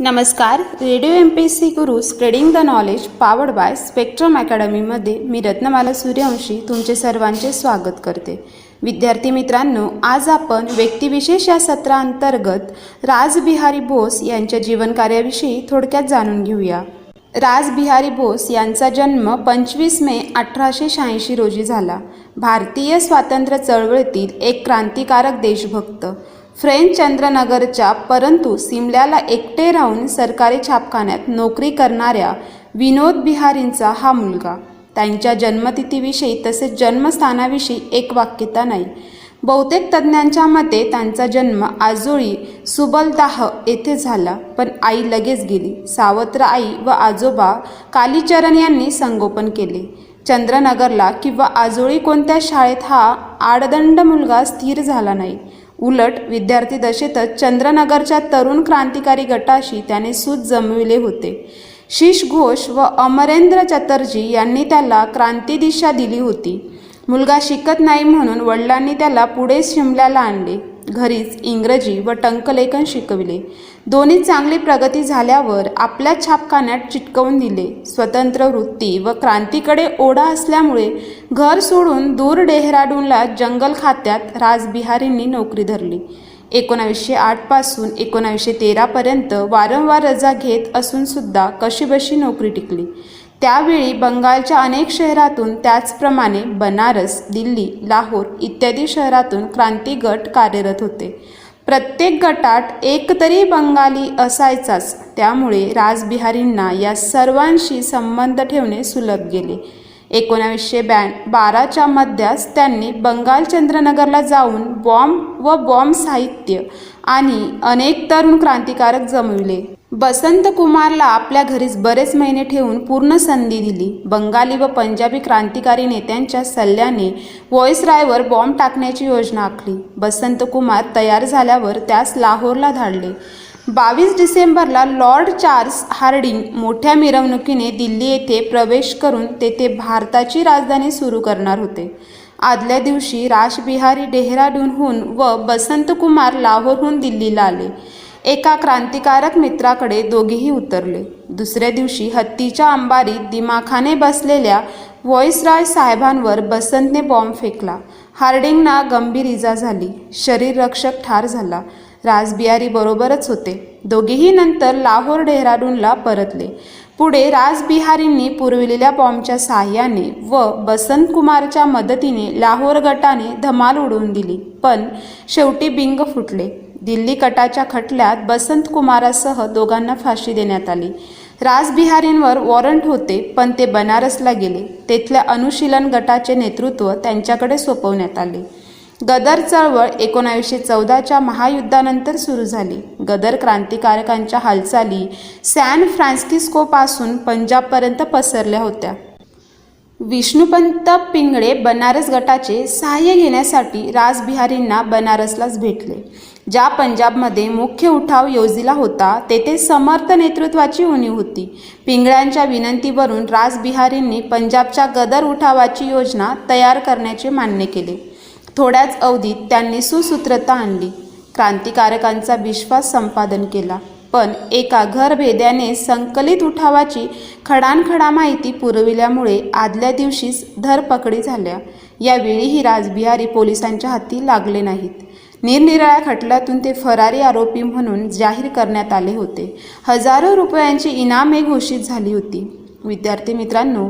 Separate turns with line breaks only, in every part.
नमस्कार. Radio M P S C Guru spreading the knowledge powered by spectrum अकॅडमीमध्ये मी रत्नमाला सूर्यवंशी तुमचे सर्वांचे स्वागत करते. विद्यार्थी मित्रांनो आज आपण व्यक्तिविशेष या सत्रांतर्गत राजबिहारी बोस यांच्या जीवनकार्याविषयी थोडक्यात जाणून घेऊया. राजबिहारी बोस यांचा जन्म पंचवीस मे अठराशे शहाऐंशी रोजी झाला. भारतीय स्वातंत्र्य चळवळीतील एक क्रांतिकारक देशभक्त. फ्रेंच चंद्रनगरच्या परंतु सिमल्याला एकटे राहून सरकारी छापखान्यात नोकरी करणाऱ्या विनोद बिहारींचा हा मुलगा. त्यांच्या जन्मतिथीविषयी तसेच जन्मस्थानाविषयी एक वाक्यता नाही. बहुतेक तज्ज्ञांच्या मते त्यांचा जन्म आजोळी सुबलदाह येथे झाला पण आई लगेच गेली. सावत्र आई व आजोबा कालीचरण यांनी संगोपन केले. चंद्रनगरला किंवा आजोळी कोणत्या शाळेत हा आडदंड मुलगा स्थिर झाला नाही. उलट विद्यार्थी दशेतच चंद्रनगरच्या तरुण क्रांतिकारी गटाशी त्याने सूत जमविले होते. शीश घोष व अमरेंद्र चटर्जी यांनी त्याला क्रांतिदिशा दिली होती. मुलगा शिकत नाही म्हणून वडिलांनी त्याला पुढे शिमल्याला आणले. घरीच इंग्रजी व टंकलेखन शिकविले. दोन्ही चांगली प्रगती झाल्यावर आपल्या छापखान्यात चिटकवून दिले. स्वतंत्र वृत्ती व क्रांतीकडे ओढा असल्यामुळे घर सोडून दूर डेहराडूनला जंगल खात्यात राजबिहारींनी नोकरी धरली. एकोणावीसशे आठपासून एकोणावीसशे तेरापर्यंत वारंवार रजा घेत असूनसुद्धा कशीबशी नोकरी टिकली. त्यावेळी बंगालच्या अनेक शहरातून त्याचप्रमाणे बनारस दिल्ली लाहोर इत्यादी शहरातून क्रांती गट कार्यरत होते. प्रत्येक गटात एक तरी बंगाली असायचाच. त्यामुळे राजबिहारींना या सर्वांशी संबंध ठेवणे सुलभ गेले. एकोणावीसशे ब्या बाराच्या मध्यास त्यांनी बंगाल चंद्रनगरला जाऊन बॉम्ब व बॉम्ब साहित्य आणि अनेक तरुण क्रांतिकारक जमविले. बसंत कुमारला आपल्या घरीच बरेच महिने ठेवून पूर्ण संधी दिली. बंगाली व पंजाबी क्रांतिकारी नेत्यांच्या सल्ल्याने व्हॉइसरायवर बॉम्ब टाकण्याची योजना आखली. बसंत कुमार तयार झाल्यावर त्यास लाहोरला धाडले. बावीस डिसेंबरला लॉर्ड चार्ल्स हार्डिंग मोठ्या मिरवणुकीने दिल्ली येथे प्रवेश करून तेथे भारताची राजधानी सुरू करणार होते. आदल्या दिवशी राजबिहारी डेहराडूनहून व बसंत कुमार लाहोरहून दिल्लीला आले. एका क्रांतिकारक मित्राकडे दोघेही उतरले. दुसऱ्या दिवशी हत्तीच्या अंबारीत दिमाखाने बसलेल्या व्हॉइसरॉय साहेबांवर बसंतने बॉम्ब फेकला. हार्डिंगना गंभीर इजा झाली. शरीररक्षक ठार झाला. राजबिहारी बरोबरच होते. दोघेही नंतर लाहोर डेहराडूनला परतले. पुढे राजबिहारींनी पुरविलेल्या बॉम्बच्या साह्याने व बसंत कुमारच्या मदतीने लाहोर गटाने धमाल उडवून दिली. पण शेवटी बिंग फुटले. दिल्ली कटाच्या खटल्यात बसंत कुमारासह दोघांना फाशी देण्यात आली. राजबिहारींवर वॉरंट होते पण ते बनारसला गेले. तेथल्या अनुशीलन गटाचे नेतृत्व त्यांच्याकडे सोपवण्यात आले. गदर चळवळ एकोणावीसशे चौदाच्या महायुद्धानंतर सुरू झाली. गदर क्रांतिकारकांच्या हालचाली सॅन फ्रान्सिस्कोपासून पंजाबपर्यंत पसरल्या होत्या. विष्णुपंत पिंगळे बनारस गटाचे सहाय्य घेण्यासाठी राजबिहारींना बनारसलाच भेटले. ज्या पंजाबमध्ये मुख्य उठाव योजिला होता तेथे समर्थ नेतृत्वाची उणीव होती. पिंगळ्यांच्या विनंतीवरून राजबिहारींनी पंजाबच्या गदर उठावाची योजना तयार करण्याचे मान्य केले. थोड्याच अवधीत त्यांनी सुसूत्रता आणली. क्रांतिकारकांचा विश्वास संपादन केला. पण एका घरभेद्याने संकलित उठावाची खडानखडा माहिती पुरविल्यामुळे आदल्या दिवशीच धरपकडी झाल्या. यावेळीही राजबिहारी पोलिसांच्या हाती लागले नाहीत. निरनिराळ्या खटल्यातून ते फरारी आरोपी म्हणून जाहीर करण्यात आले होते. हजारो रुपयांची इनामे घोषित झाली होती. विद्यार्थी मित्रांनो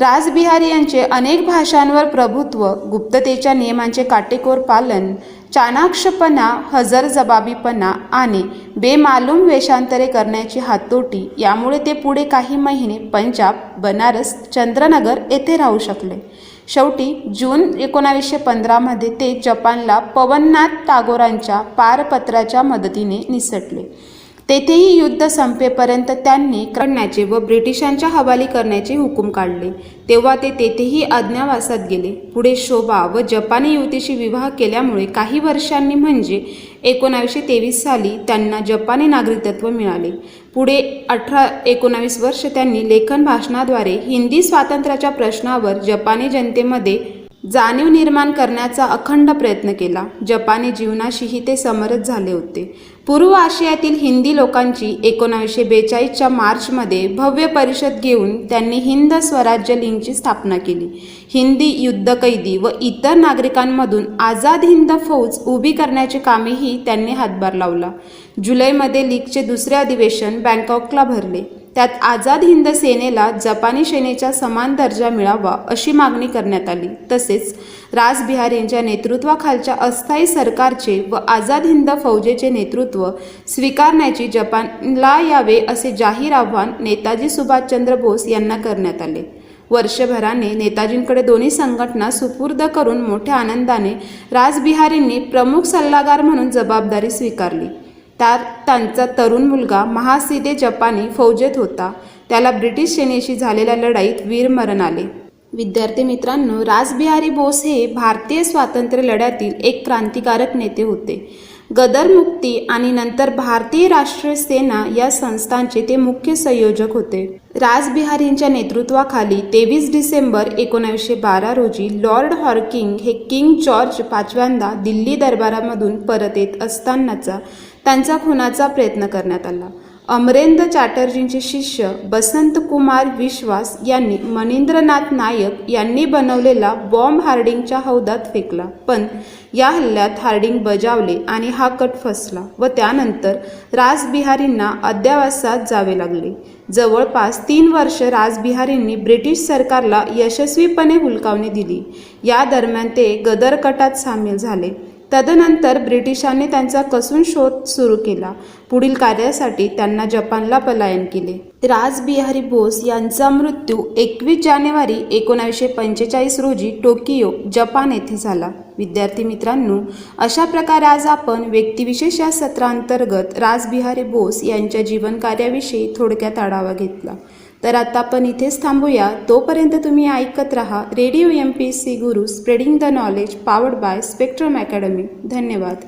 राजबिहारी यांचे अनेक भाषांवर प्रभुत्व गुप्ततेच्या नियमांचे काटेकोर पालन चाणाक्षपणा हजरजबाबीपणा आणि बेमालूम वेषांतरे करण्याची हातोटी यामुळे ते पुढे काही महिने पंजाब बनारस चंद्रनगर येथे राहू शकले. शेवटी जून एकोणावीसशे पंधरामध्ये ते जपानला पवननाथ टागोरांच्या पारपत्राच्या मदतीने निसटले. तेथेही युद्ध संपेपर्यंत त्यांनी करण्याचे व ब्रिटिशांच्या हवाली करण्याचे हुकूम काढले. तेव्हा ते तेथेही अज्ञावासात गेले. पुढे शोभा व जपानी युवतीशी विवाह केल्यामुळे काही वर्षांनी म्हणजे एकोणावीसशे तेवीस साली त्यांना जपानी नागरिकत्व मिळाले. पुढे अठरा एकोणावीस वर्ष त्यांनी लेखन भाषणाद्वारे हिंदी स्वातंत्र्याच्या प्रश्नावर जपानी जनतेमध्ये जाणीव निर्माण करण्याचा अखंड प्रयत्न केला. जपानी जीवनाशीही ते समरस झाले होते. पूर्व आशियातील हिंदी लोकांची एकोणावीसशे बेचाळीसच्या मार्चमध्ये भव्य परिषद घेऊन त्यांनी हिंद स्वराज्य लीगची स्थापना केली. हिंदी युद्धकैदी व इतर नागरिकांमधून आझाद हिंद फौज उभी करण्याचे कामेही त्यांनी हातभार लावला. जुलैमध्ये लीगचे दुसरे अधिवेशन बँकॉकला भरले. त्यात आझाद हिंद सेनेला जपानी सेनेच्या समान दर्जा मिळावा अशी मागणी करण्यात आली. तसेच राजबिहार यांच्या नेतृत्वाखालच्या अस्थायी सरकारचे व आझाद हिंद फौजेचे नेतृत्व स्वीकारण्याची जपानला यावे असे जाहीर आव्हान नेताजी सुभाषचंद्र बोस यांना करण्यात आले. वर्षभराने नेताजींकडे दोन्ही संघटना सुपूर्द करून मोठ्या आनंदाने राजबिहारींनी प्रमुख सल्लागार म्हणून जबाबदारी स्वीकारली. त्यात त्यांचा तरुण मुलगा महासिदे जपानी फौजेत होता. त्याला ब्रिटिश सेनेशी झालेल्या लढाईत वीरमरण आले. विद्यार्थी मित्रांनो राजबिहारी बोस हे भारतीय स्वातंत्र्य लढ्यातील एक क्रांतिकारक नेते होते. गदर मुक्ती आणि नंतर भारतीय राष्ट्रीय सेना या संस्थांचे ते मुख्य संयोजक होते. राजबिहारींच्या नेतृत्वाखाली तेवीस डिसेंबर एकोणावीसशे बारा रोजी लॉर्ड हॉर्किंग हे किंग जॉर्ज पाचव्यांदा दिल्ली दरबारामधून परत येत असतानाचा त्यांचा खुनाचा प्रयत्न करण्यात आला. अमरेंद्र चॅटर्जींचे शिष्य बसंत कुमार विश्वास यांनी मनिंद्रनाथ नायक यांनी बनवलेला बॉम्ब हार्डिंगच्या हौदात फेकला. पण या हल्ल्यात हार्डिंग बजावले आणि हा कट फसला व त्यानंतर राजबिहारींना अद्यावासात जावे लागले. जवळपास तीन वर्ष राजबिहारींनी ब्रिटिश सरकारला यशस्वीपणे हुलकावणी दिली. या दरम्यान ते गदर कटात सामील झाले. तदनंतर ब्रिटिशांनी त्यांचा कसून शोध सुरू केला. पुढील कार्यासाठी त्यांना जपानला पलायन केले. राजबिहारी बोस यांचा मृत्यू एकवीस जानेवारी एकोणावीसशे पंचेचाळीस रोजी टोकियो जपान येथे झाला. विद्यार्थी मित्रांनो अशा प्रकारे आज आपण व्यक्तिविशेष या सत्रांतर्गत राजबिहारी बोस यांच्या जीवनकार्याविषयी थोडक्यात आढावा घेतला. तर आता आपण इथेच थांबूया. तोपर्यंत तुम्ही ऐकत रहा radio M P C Guru spreading the knowledge powered by Spectrum Academy. धन्यवाद.